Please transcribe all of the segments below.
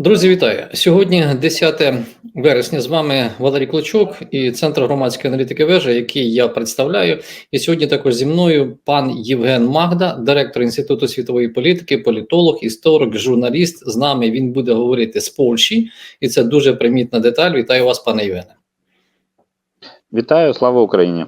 Друзі, вітаю! Сьогодні 10 вересня. З вами Валерій Клочок і Центр громадської аналітики вежа, який я представляю. І сьогодні також зі мною пан Євген Магда, директор Інституту світової політики, політолог, історик, журналіст. З нами він буде говорити з Польщі, і це дуже примітна деталь. Вітаю вас, пане Євгене. Вітаю, слава Україні.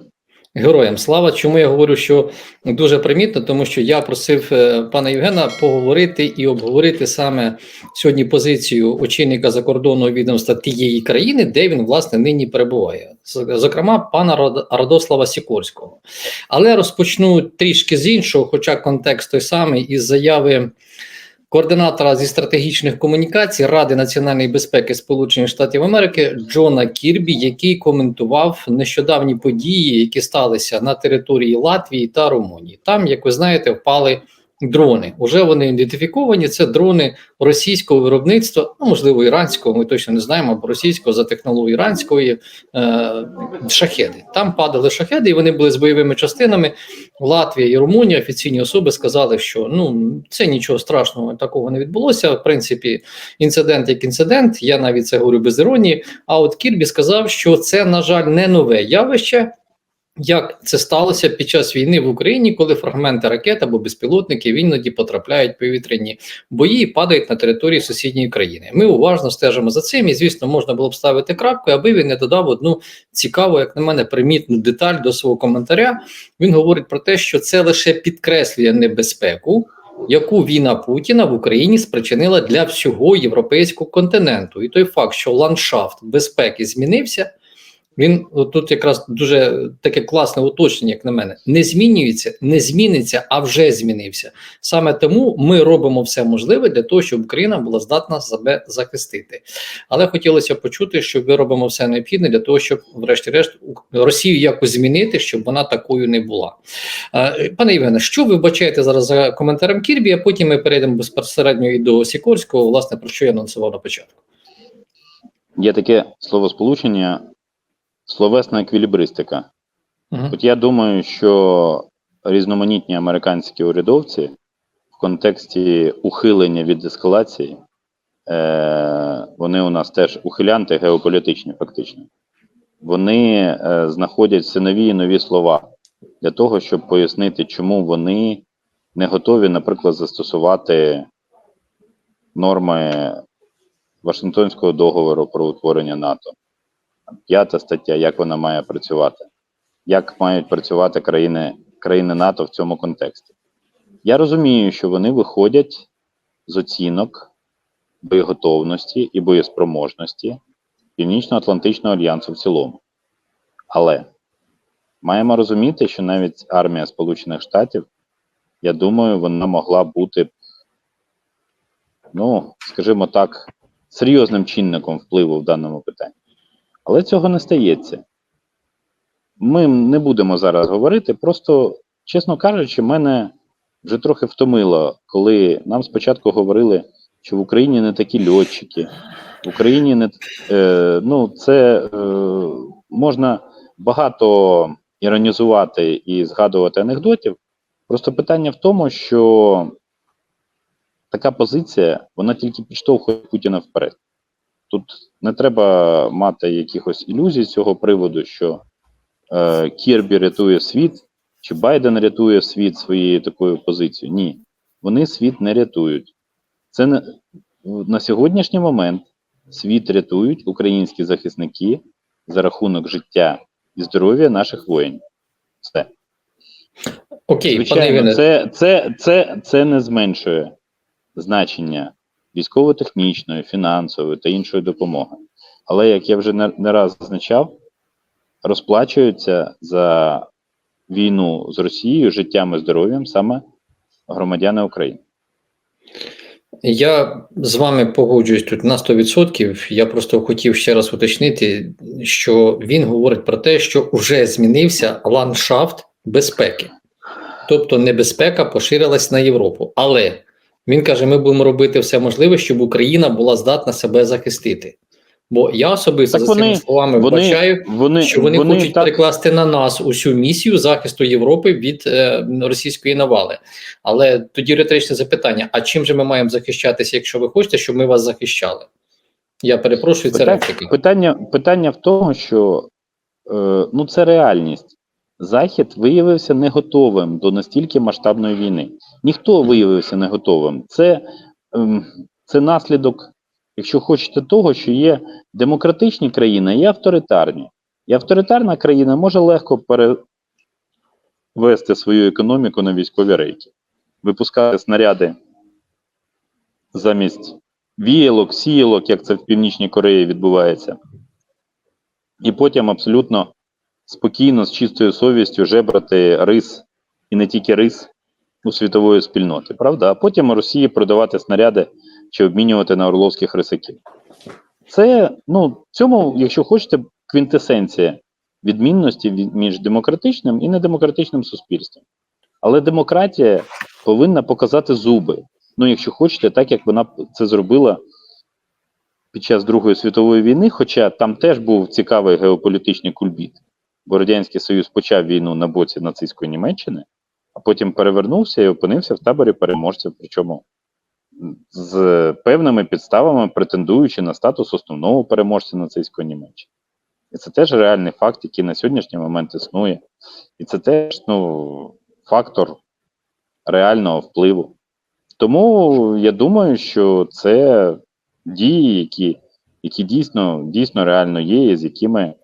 Героям слава. Чому я говорю, що дуже примітно, тому що я просив е, пана Євгена поговорити і обговорити саме сьогодні позицію очільника закордонного відомства тієї країни, де він власне нині перебуває, зокрема пана Рад- Радослава Сікорського. Але розпочну трішки з іншого, хоча контекст той самий, із заяви. Координатора зі стратегічних комунікацій Ради національної безпеки Сполучених Штатів Америки Джона Кірбі, який коментував нещодавні події, які сталися на території Латвії та Румунії. Там, як ви знаєте, впали дрони. Уже вони ідентифіковані. Це дрони російського виробництва, ну можливо, іранського. Ми точно не знаємо, або російського за технологією іранської е, шахеди. Там падали шахеди, і вони були з бойовими частинами. Латвія і Румунія офіційні особи сказали, що ну це нічого страшного такого не відбулося. В принципі, інцидент як інцидент. Я навіть це говорю без іронії. А от Кірбі сказав, що це, на жаль, не нове явище. Як це сталося під час війни в Україні, коли фрагменти ракет або безпілотників іноді потрапляють в повітряні бої і падають на території сусідньої країни? Ми уважно стежимо за цим, і звісно, можна було б ставити крапку, аби він не додав одну цікаву, як на мене, примітну деталь до свого коментаря. Він говорить про те, що це лише підкреслює небезпеку, яку війна Путіна в Україні спричинила для всього європейського континенту, і той факт, що ландшафт безпеки змінився. Він тут якраз дуже таке класне уточнення, як на мене, не змінюється, не зміниться, а вже змінився. Саме тому ми робимо все можливе для того, щоб Україна була здатна себе захистити. Але хотілося почути, що ми робимо все необхідне для того, щоб, врешті-решт, Росію якось змінити, щоб вона такою не була. Е, Пане Євгене, що ви вбачаєте зараз за коментарем Кірбі? А потім ми перейдемо безпосередньо і до Сікорського, власне, про що я анонсував на початку. Є таке словосполучення словесна еквілібристика. Мгм. От я думаю, що різноманітні американські урядовці в контексті ухилення від ескалації, е, вони у нас теж ухилянти геополітичні, фактично. Вони е, знаходять все нові і нові слова для того, щоб пояснити, чому вони не готові, наприклад, застосувати норми Вашингтонського договору про утворення НАТО. П'ята стаття, як вона має працювати, як мають працювати країни, країни НАТО в цьому контексті. Я розумію, що вони виходять з оцінок боєготовності і боєспроможності Північно-Атлантичного альянсу в цілому. Але маємо розуміти, що навіть армія Сполучених Штатів, я думаю, вона могла бути, ну, скажімо так, серйозним чинником впливу в даному питанні. Але цього не стається. Ми не будемо зараз говорити. Просто, чесно кажучи, мене вже трохи втомило, коли нам спочатку говорили, що в Україні не такі льотчики, в Україні не е, ну, це е, можна багато іронізувати і згадувати анекдотів. Просто питання в тому, що така позиція вона тільки підштовхує Путіна вперед. Тут не треба мати якихось ілюзій з цього приводу, що е, Кірбі рятує світ, чи Байден рятує світ своєю такою позицією. Ні, вони світ не рятують. Це не, на сьогоднішній момент світ рятують українські захисники за рахунок життя і здоров'я наших воїнів. Все. Окей, пане Звичайно, Євгене, це, це, це, це не зменшує значення військово-технічної, фінансової та іншої допомоги. Але, як я вже не, раз зазначав, розплачуються за війну з Росією життям і здоров'ям саме громадяни України. Я з вами погоджуюсь тут на 100%. Я просто хотів ще раз уточнити, що він говорить про те, що вже змінився ландшафт безпеки, тобто небезпека поширилась на Європу. Але він каже: ми будемо робити все можливе, щоб Україна була здатна себе захистити. Бо я особисто Так за цими вони- словами Вони, вбачаю, вони, що вони, хочуть так, перекласти на нас усю місію захисту Європи від е, російської навали. Але тоді риторичне запитання: а чим же ми маємо захищатися, якщо ви хочете, щоб ми вас захищали? Я перепрошую, це Питання, репліка. питання, питання в тому, що е, ну, це реальність. Захід виявився не готовим до настільки масштабної війни. Ніхто виявився не готовим. Це, ем, це наслідок, якщо хочете, того, що є демократичні країни і авторитарні. І авторитарна країна може легко перевести свою економіку на військові рейки, випускати снаряди замість віялок, сіялок, як це в Північній Кореї відбувається. І потім абсолютно спокійно, з чистою совістю жебрати рис і не тільки рис у світової спільноти, правда? А потім Росії продавати снаряди чи обмінювати на орловських рисаків. Це, ну, цьому, якщо хочете, квінтесенція відмінності між демократичним і недемократичним суспільством. Але демократія повинна показати зуби. Ну, якщо хочете, так як вона це зробила під час Другої світової війни, хоча там теж був цікавий геополітичний кульбіт. Бо Радянський Союз почав війну на боці нацистської Німеччини, а потім перевернувся і опинився в таборі переможців, причому з певними підставами претендуючи на статус основного переможця нацистської Німеччини. І це теж реальний факт, який на сьогоднішній момент існує. І це теж ну, фактор реального впливу. Тому я думаю, що це дії, які, які дійсно, дійсно реально є, і з якими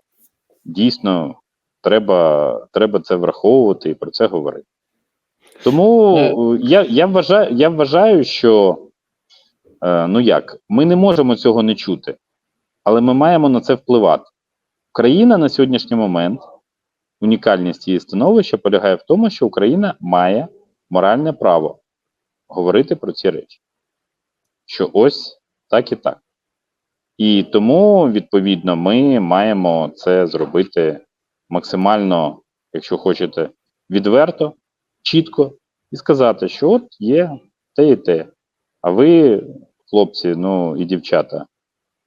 дійсно треба, треба це враховувати і про це говорити. Тому е, я, я, вважаю, я вважаю, що е, ну як, ми не можемо цього не чути, але ми маємо на це впливати. Україна на сьогоднішній момент, унікальність її становища полягає в тому, що Україна має моральне право говорити про ці речі. Що ось так і так. І тому, відповідно, ми маємо це зробити максимально, якщо хочете, відверто, чітко і сказати, що от є те і те. А ви, хлопці, ну і дівчата,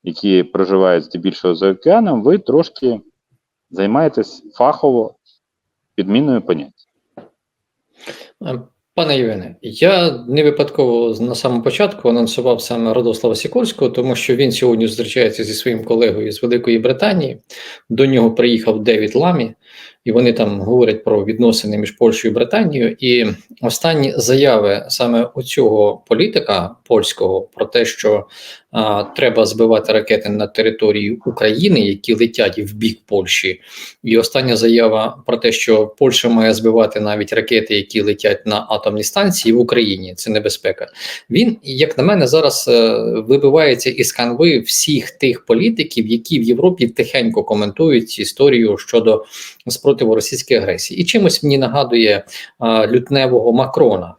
які проживають здебільшого за океаном, ви трошки займаєтесь фахово підміною понять. Е, Пане Євгене, я не випадково на самому початку анонсував саме Радослава Сікорського, тому що він сьогодні зустрічається зі своїм колегою з Великої Британії. До нього приїхав Девід Ламі, і вони там говорять про відносини між Польщею і Британією. І останні заяви саме у цього політика польського про те, що а, треба збивати ракети на території України, які летять в бік Польщі. І остання заява про те, що Польща має збивати навіть ракети, які летять на атомні станції в Україні. Це небезпека. Він, як на мене, зараз е, вибивається із канви всіх тих політиків, які в Європі тихенько коментують історію щодо спротиву російської агресії. І чимось мені нагадує е, лютневого Макрона.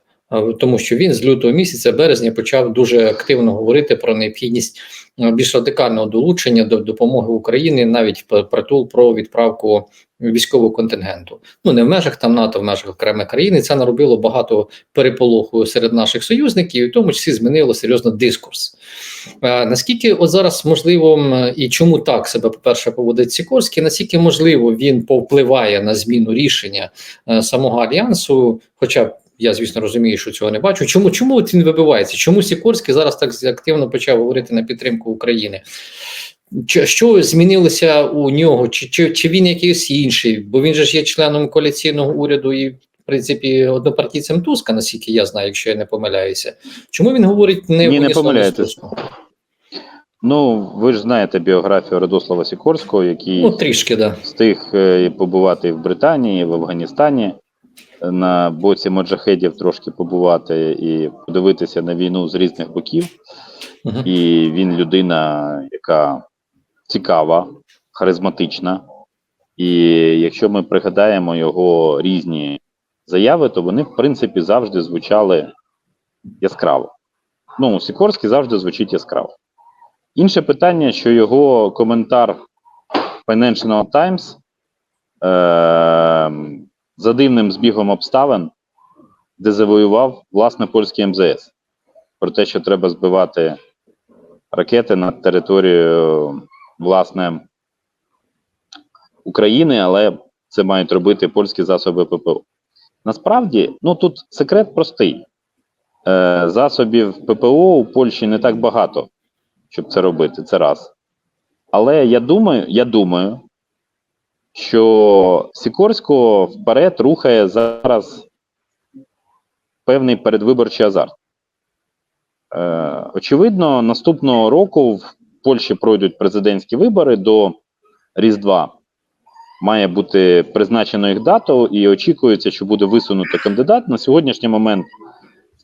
Тому що він з лютого місяця березня почав дуже активно говорити про необхідність е, більш радикального долучення до допомоги Україні, навіть притул про відправку військового контингенту. Ну не в межах там НАТО, в межах окремих країн. Це наробило багато переполоху серед наших союзників, і в тому числі змінило серйозно дискурс. Е, наскільки от зараз можливо і чому так себе, по-перше, поводить Сікорський, наскільки можливо він повпливає на зміну рішення е, самого альянсу, хоча. Я, звісно, розумію, що цього не бачу. Чому чому він вибивається? Чому Сікорський зараз так активно почав говорити на підтримку України? Що змінилося у нього? Чи, чи, чи він якийсь інший? Бо він же ж є членом коаліційного уряду і, в принципі, однопартійцем Туска, наскільки я знаю, якщо я не помиляюся. Чому він говорить не Ні, не помиляєтесь. Ну, ви ж знаєте біографію Радослава Сікорського, який Ну, трішки, да. встиг е, побувати в Британії, в Афганістані, на боці моджахедів трошки побувати і подивитися на війну з різних боків. Угу. І він людина, яка цікава, харизматична. І якщо ми пригадаємо його різні заяви, то вони, в принципі, завжди звучали яскраво. Ну, Сікорський завжди звучить яскраво. Інше питання, що його коментар Financial Times е- за дивним збігом обставин, де завоював власне польський МЗС, про те, що треба збивати ракети над територією власне, України, але це мають робити польські засоби ППО. Насправді, ну тут секрет простий. Е, засобів ППО у Польщі не так багато, щоб це робити. Це раз. Але я думаю, я думаю, що Сікорського вперед рухає зараз певний передвиборчий азарт. Е, очевидно, наступного року в Польщі пройдуть президентські вибори до Різдва. Має бути призначено їх дату, і очікується, що буде висунуто кандидат. На сьогоднішній момент,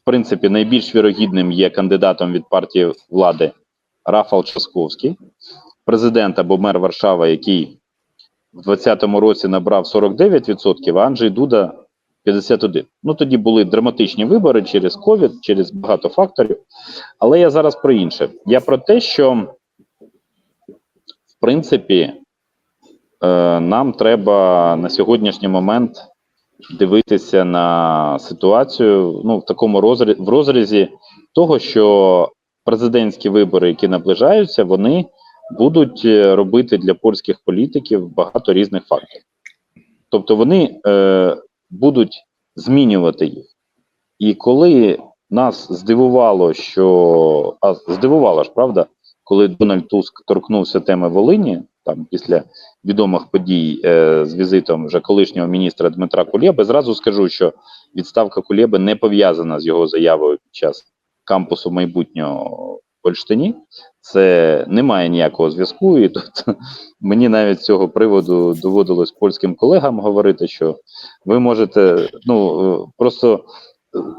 в принципі, найбільш вірогідним є кандидатом від партії влади Рафал Часковський, президент або мер Варшави, який в 2020 році набрав 49%, а Анджей Дуда 51%. Ну тоді були драматичні вибори через ковід, через багато факторів. Але я зараз про інше. Я про те, що в принципі е, нам треба на сьогоднішній момент дивитися на ситуацію ну, в такому розрізі, в розрізі того, що президентські вибори, які наближаються, вони будуть е, робити для польських політиків багато різних факторів. Тобто вони е, будуть змінювати їх. І коли нас здивувало, що а здивувало ж, правда, коли Дональд Туск торкнувся теми Волині, там після відомих подій е, з візитом вже колишнього міністра Дмитра Кулєби, зразу скажу, що відставка Кулєби не пов'язана з його заявою під час кампусу майбутнього в Польштині. Це не має ніякого зв'язку, і тут мені навіть з цього приводу доводилось польським колегам говорити, що ви можете, ну просто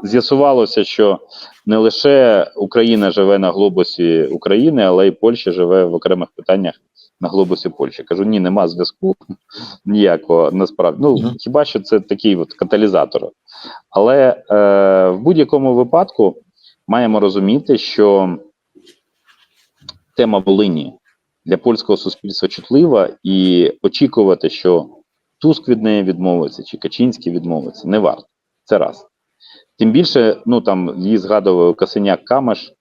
з'ясувалося, що не лише Україна живе на глобусі України, але й Польща живе в окремих питаннях на глобусі Польщі. Кажу, ні, нема зв'язку ніякого насправді. Ну хіба що це такий от каталізатор. Але е, в будь-якому випадку маємо розуміти, що тема Волині для польського суспільства чутлива, і очікувати, що Туск від неї відмовиться, чи Качинський відмовиться, не варто. Це раз. Тим більше, ну там її згадував Касеняк Камеш.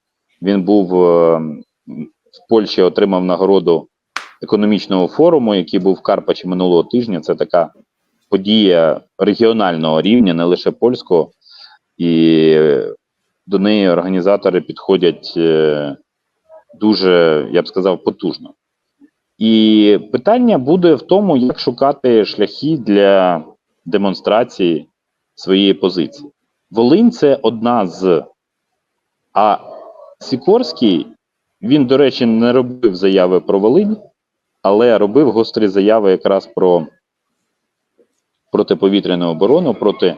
Він був е, в Польщі, отримав нагороду економічного форуму, який був в Карпачі минулого тижня. Це така подія регіонального рівня, не лише польського, і до неї організатори підходять е, дуже, я б сказав, потужно. І питання буде в тому, як шукати шляхи для демонстрації своєї позиції. Волинь це одна з. А Сікорський, він, до речі, не робив заяви про Волинь, але робив гострі заяви якраз про протиповітряну оборону, проти е,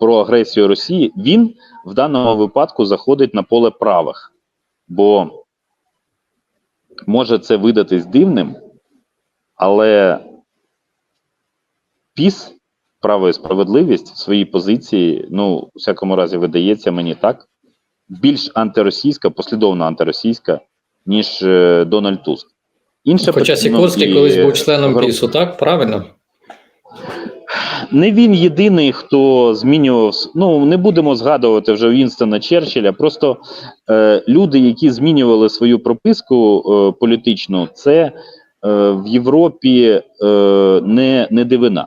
про агресію Росії. Він в даному випадку заходить на поле правих, бо може це видатись дивним, але ПІС, право і справедливість в своїй позиції, ну, у всякому разі, видається мені так, більш антиросійська, послідовно антиросійська, ніж е, Дональд Туск. Інше Хоча Сікорський ну, колись був членом ПІСу, так? Правильно? Не він єдиний, хто змінював. Ну не будемо згадувати вже Вінстона Черчилля. Просто е, люди, які змінювали свою прописку е, політичну, це е, в Європі е, не, не дивина.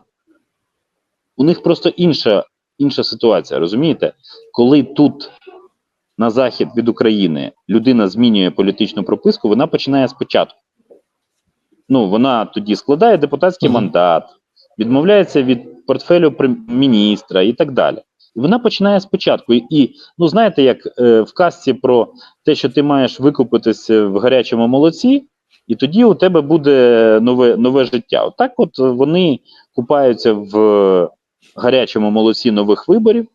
У них просто інша, інша ситуація. Розумієте, коли тут на захід від України людина змінює політичну прописку, вона починає спочатку. Ну, вона тоді складає депутатський мандат, відмовляється від портфелю міністра і так далі. І вона починає спочатку. І- ну знаєте, як е, в казці про те, що ти маєш викупитись в гарячому молоці, і тоді у тебе буде нове, нове життя. Отак, от вони купаються в гарячому молоці нових виборів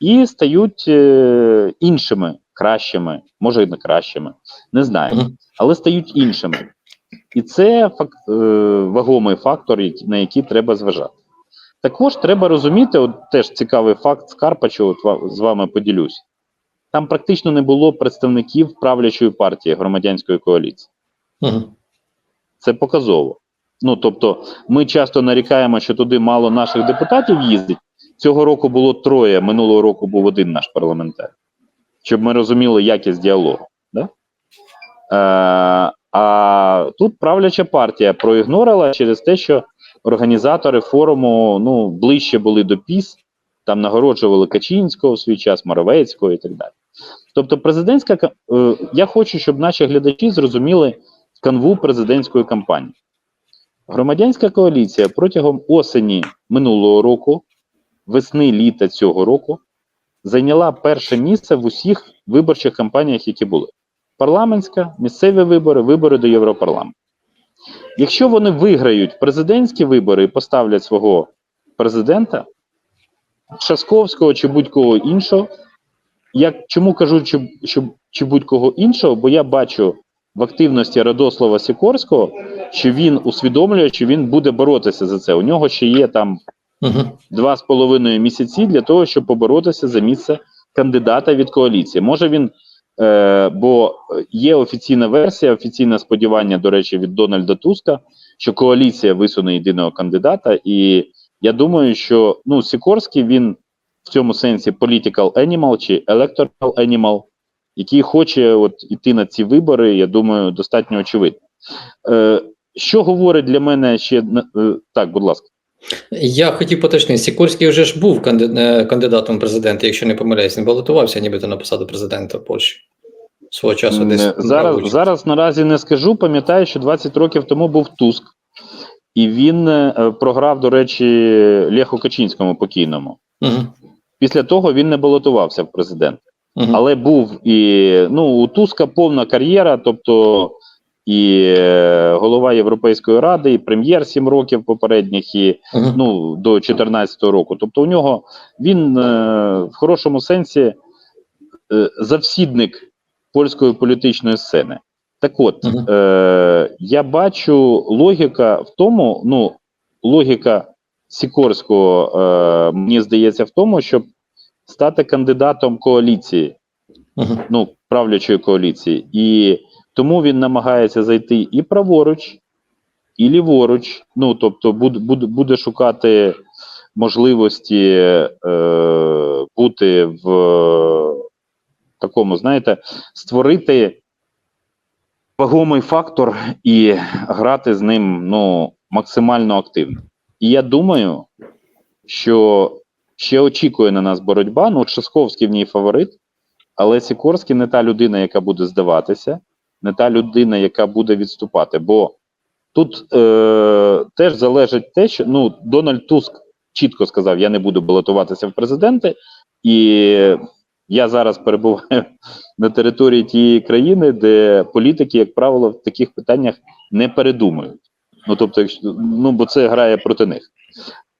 і стають е, іншими, кращими, може і не кращими, не знаю, але стають іншими. І це фак, е, вагомий фактор, на який треба зважати. Також треба розуміти, от теж цікавий факт з Карпачу, от з вами поділюсь. Там практично не було представників правлячої партії громадянської коаліції. Мгм. Це показово. Ну тобто, ми часто нарікаємо, що туди мало наших депутатів їздить. Цього року було троє, минулого року був один наш парламентар. Щоб ми розуміли якість діалогу. Да? Е, а тут правляча партія проігнорила через те, що організатори форуму ну, ближче були до ПІС, там нагороджували Качинського в свій час, Моровецького і так далі. Тобто, президентська ка- е, я хочу, щоб наші глядачі зрозуміли канву президентської кампанії. Громадянська коаліція протягом осені минулого року, весни літа цього року, зайняла перше місце в усіх виборчих кампаніях, які були: парламентська, місцеві вибори, вибори до Європарламенту. Якщо вони виграють президентські вибори і поставлять свого президента, Шасковського чи будь-кого іншого, як чому кажу, чи, чи, чи будь-кого іншого, бо я бачу в активності Радослава Сікорського, що він усвідомлює, що він буде боротися за це. У нього ще є там два з половиною місяці для того, щоб поборотися за місце кандидата від коаліції. Може він, е, бо є офіційна версія, офіційне сподівання, до речі, від Дональда Туска, що коаліція висуне єдиного кандидата. І я думаю, що ну, Сікорський він в цьому сенсі political animal чи electoral animal, який хоче от іти на ці вибори, я думаю, достатньо очевидно. Е, що говорить для мене ще е, так, будь ласка. Я хотів поточнити, Сікорський вже ж був е, кандидатом в президенти, якщо не помиляюсь, він балотувався нібито на посаду президента Польщі свого часу десь. Брав Зараз, зараз наразі не скажу. Пам'ятаю, що 20 років тому був Туск, і він е, програв, до речі, Леху Качинському покійному. Мгм. Після того він не балотувався в президенти. Мгм. Але був і ну, у Туска повна кар'єра, тобто і е, голова Європейської ради, і прем'єр 7 років попередніх, і Мгм. ну, до 2014 року. Тобто, у нього він е, в хорошому сенсі е, завсідник польської політичної сцени. Так от, е, я бачу логіка в тому, ну, логіка Сікорського, е, мені здається, в тому, щоб стати кандидатом коаліції, ну, правлячої коаліції. І тому він намагається зайти і праворуч, і ліворуч. Ну, тобто, буде, буде, буде шукати можливості е, бути в такому, знаєте, створити вагомий фактор і грати з ним ну, максимально активно. І я думаю, що ще очікує на нас боротьба. Ну, Шасковський в ній фаворит, але Сікорський не та людина, яка буде здаватися, не та людина, яка буде відступати. Бо тут е, теж залежить те, що ну, Дональд Туск чітко сказав: я не буду балотуватися в президенти, і я зараз перебуваю на території тієї країни, де політики, як правило, в таких питаннях не передумують. Ну тобто, якщо ну бо це грає проти них.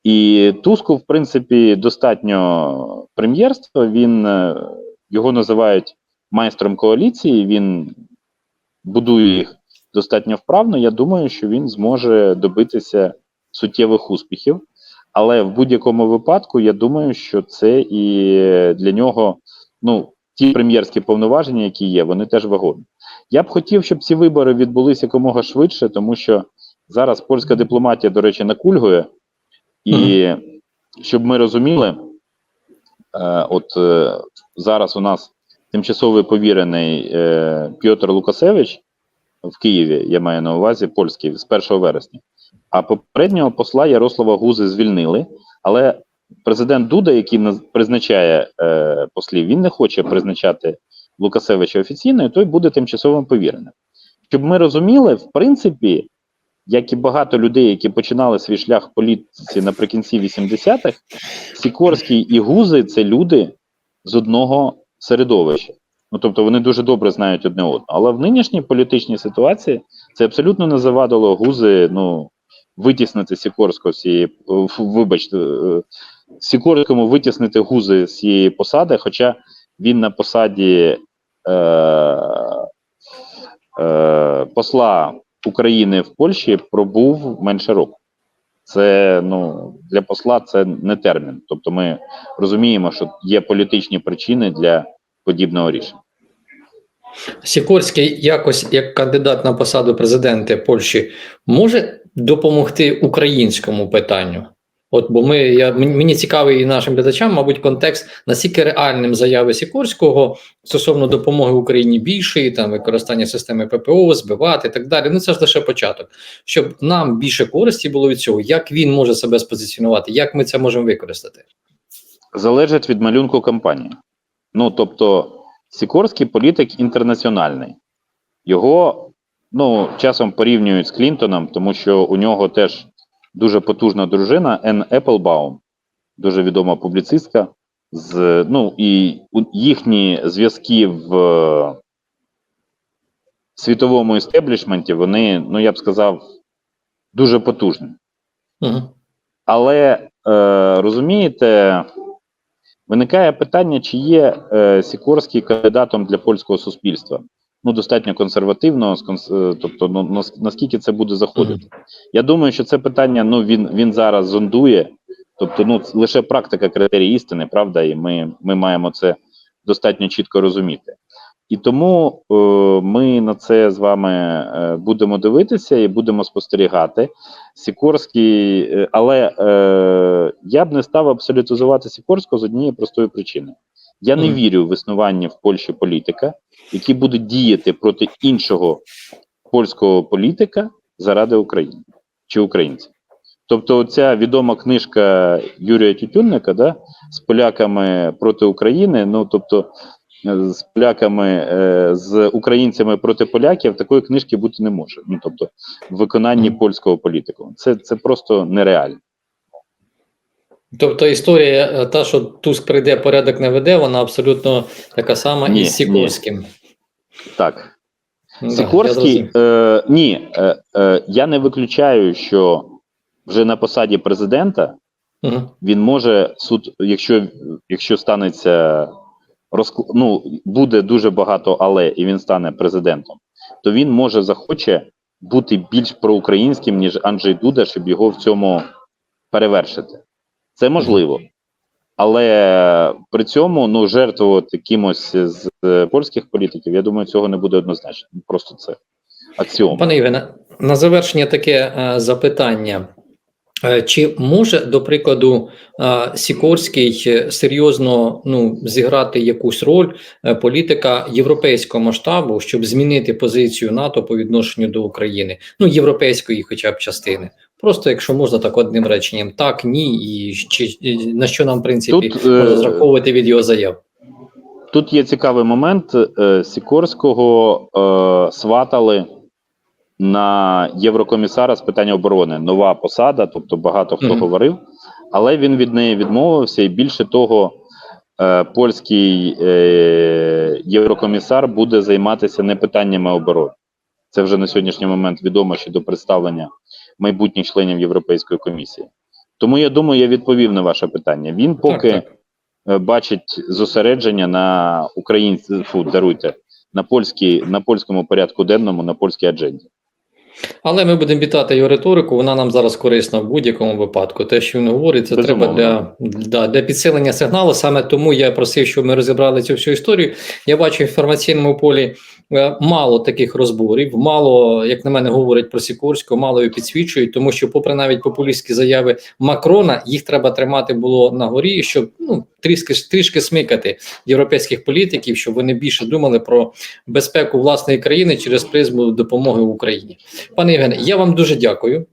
І Туску, в принципі, достатньо прем'єрства. Він е, його називають майстром коаліції. Він будує їх достатньо вправно. Я думаю, що він зможе добитися суттєвих успіхів. Але в будь-якому випадку я думаю, що це і для нього ну ті прем'єрські повноваження, які є, вони теж вагомі. Я б хотів, щоб ці вибори відбулися якомога швидше, тому що зараз польська дипломатія, до речі, накульгує, і щоб ми розуміли, е, от е, зараз у нас тимчасовий повірений е, Пьотр Лукасевич в Києві, я маю на увазі польський з 1 вересня. А попереднього посла Ярослава Гузи звільнили, але президент Дуда, який призначає е, послів, він не хоче призначати Лукасевича офіційно, і той буде тимчасовим повіреним. Щоб ми розуміли, в принципі, як і багато людей, які починали свій шлях в політиці наприкінці 80-х, Сікорський і Гузи це люди з одного середовища. Ну тобто вони дуже добре знають одне одного. Але в нинішній політичній ситуації це абсолютно не завадило Гузи ну, витіснити Сікорського ф- вибачте, е, Сікорському витіснити Гузи з цієї посади, хоча він на посаді е, е, посла України в Польщі пробув менше року. Це ну для посла це не термін. Тобто, ми розуміємо, що є політичні причини для подібного рішення. Сікорський якось як кандидат на посаду президента Польщі може допомогти українському питанню? От, бо ми, я, мені цікавий і нашим глядачам, мабуть, контекст, наскільки реальним заяви Сікорського стосовно допомоги Україні більшої, там використання системи ППО, збивати і так далі. Ну це ж лише початок. Щоб нам більше користі було від цього, як він може себе спозиціонувати, як ми це можемо використати? залежить від малюнку кампанії. Ну, тобто, Сікорський політик інтернаціональний. Його ну, часом порівнюють з Клінтоном, тому що у нього теж дуже потужна дружина Енн Еплбаум, дуже відома публіцистка. З, ну, і їхні зв'язки в е, світовому істеблішменті, вони, ну я б сказав, дуже потужні. Угу. Але е, розумієте, виникає питання, чи є е, Сікорський кандидатом для польського суспільства. Ну, достатньо консервативно, е, тобто, ну, нас- наскільки це буде заходити. Я думаю, що це питання ну, він, він зараз зондує. Тобто, ну, лише практика критерій істини, правда, і ми, ми маємо це достатньо чітко розуміти. І тому е, ми на це з вами е, будемо дивитися і будемо спостерігати. Сікорський, е, але е, я б не став абсолютизувати Сікорського з однієї простої причини. Я не вірю в існування в Польщі політика, який буде діяти проти іншого польського політика заради України чи українців. Тобто, ця відома книжка Юрія Тютюнника, да, з поляками проти України, ну тобто е, з поляками, е, з українцями проти поляків, такої книжки бути не може. Ну тобто, в виконанні польського політику. Це, це просто нереально. Тобто історія, е, та, що Туск прийде, порядок не веде, вона абсолютно така сама Ні, і з Сікорським. Так. Да, Сікорський, е, ні, е, е, я не виключаю, що вже на посаді президента Мгм. він може суд, якщо, якщо станеться розкл... ну, буде дуже багато але, і він стане президентом, то він може захоче бути більш проукраїнським, ніж Анджей Дуда, щоб його в цьому перевершити. Це можливо. Але при цьому ну, жертвувати кимось з польських політиків, я думаю, цього не буде однозначно. Просто це аксіома. Пане Євгене, на завершення таке е, запитання. Е, Чи може, до прикладу, е, Сікорський е, серйозно ну, зіграти якусь роль політика європейського масштабу, щоб змінити позицію НАТО по відношенню до України, ну європейської, хоча б частини? Просто якщо можна так одним реченням, так, ні, і чи і на що нам в принципі Тут, е, можна розраховувати від його заяв? Тут є цікавий момент. Е, Сікорського е, сватали на єврокомісара з питань оборони. Нова посада, тобто багато хто Мгм. говорив, але він від неї відмовився, і більше того, е, польський е, єврокомісар буде займатися не питаннями оборони. Це вже на сьогоднішній момент відомо щодо представлення майбутніх членів Європейської комісії. Тому я думаю, я відповів на ваше питання. Він поки Так, так. е, бачить зосередження на українській, фу, даруйте, на польській, на польському порядку денному, на польській адженді. Але ми будемо вітати його риторику. Вона нам зараз корисна в будь-якому випадку. Те, що він говорить, це треба для, для, для підсилення сигналу. Саме тому я просив, щоб ми розібрали цю всю історію. Я бачу в інформаційному полі мало таких розборів, мало, як на мене, говорять про Сікорського, мало його підсвічують, тому що, попри навіть популістські заяви Макрона, їх треба тримати було на горі, щоб ну трішки трішки смикати європейських політиків, щоб вони більше думали про безпеку власної країни через призму допомоги Україні. Пане Євгене, я вам дуже дякую.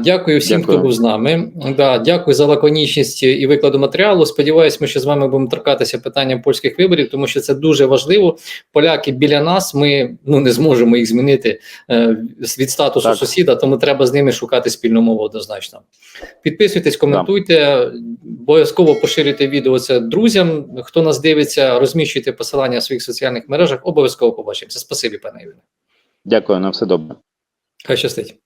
Дякую всім, Дякую. хто був з нами. Да, дякую за лаконічність і викладу матеріалу. Сподіваюсь, ми ще з вами будемо торкатися питання польських виборів, тому що це дуже важливо. Поляки біля нас. Ми ну не зможемо їх змінити е, від статусу Так. сусіда, тому треба з ними шукати спільну мову однозначно. Підписуйтесь, коментуйте, обов'язково поширюйте відео це друзям. Хто нас дивиться, розміщуйте посилання в своїх соціальних мережах. Обов'язково побачимося. Спасибі, пане Євгене. Дякую, на все добре. Хай щастить.